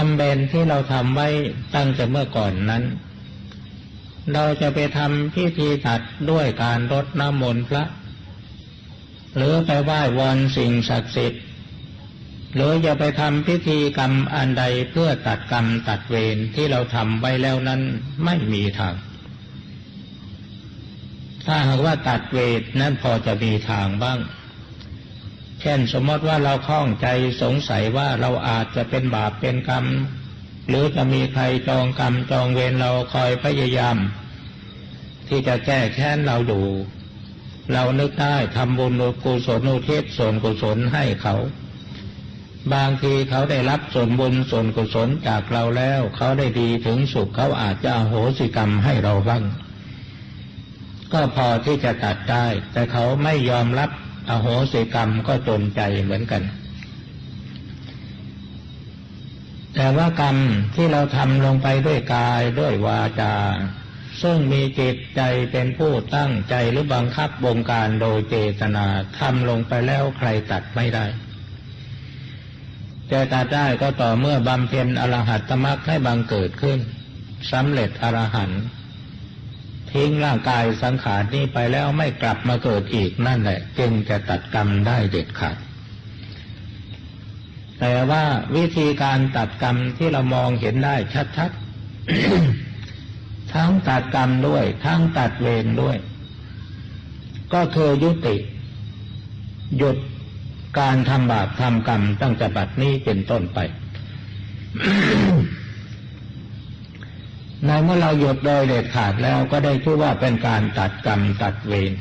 ทำเบนที่เราทำไว้ตั้งแต่เมื่อก่อนนั้น เราจะไปทำพิธีตัดด้วยการรดน้ำมนต์พระ หรือไปไหว้วอนสิ่งศักดิ์สิทธิ์ หรือจะไปทำพิธีกรรมอันใดเพื่อตัดกรรมตัดเวรที่เราทำไว้แล้วนั้นไม่มีทาง ถ้าหากว่าตัดเวรนั้นพอจะมีทางบ้าง เช่นสมมติว่าเราคล้องใจสงสัยว่าเราอาจจะเป็นบาปเป็นกรรม หรือจะมีใครจองกรรมจองเวรเราคอยพยายาม ที่จะแก้แค้นเราอยู่เรานึกได้ทำบุญกุศลอุทิศส่วนกุศลให้เขา บางทีเขาได้รับส่วนบุญส่วนกุศลจากเราแล้ว เขาได้ดีถึงสุขเขาอาจจะโหสิกรรมให้เราบ้างก็พอที่จะตัดได้ แต่เขาไม่ยอมรับ อโหสิกรรมก็จนใจเหมือนกัน แต่ว่ากรรมที่เราทำลงไปด้วยกายด้วยวาจา ซึ่งมีจิตใจเป็นผู้ตั้งใจหรือบังคับบงการโดยเจตนาทำลงไปแล้วใครตัดไม่ได้จะตัดได้ก็ต่อเมื่อบำเพ็ญอรหัตมรรคให้บังเกิดขึ้นสำเร็จอรหันต์ ทิ้งร่างกายสังขารนี้ไปแล้วไม่กลับมาเกิดอีกนั่นแหละ จึงจะตัดกรรมได้เด็ดขาด แต่ว่าวิธีการตัดกรรมที่เรามองเห็นได้ชัดๆ ทั้งตัดกรรมด้วย ทั้งตัดเวรด้วย ก็คือยุติ หยุดการทำบาปทำกรรมตั้งแต่บัดนี้เป็นต้นไป เมื่อเราหยุดโดยเด็ดขาดแล้วก็ได้ชื่อว่าเป็นการตัดกรรมตัดเวร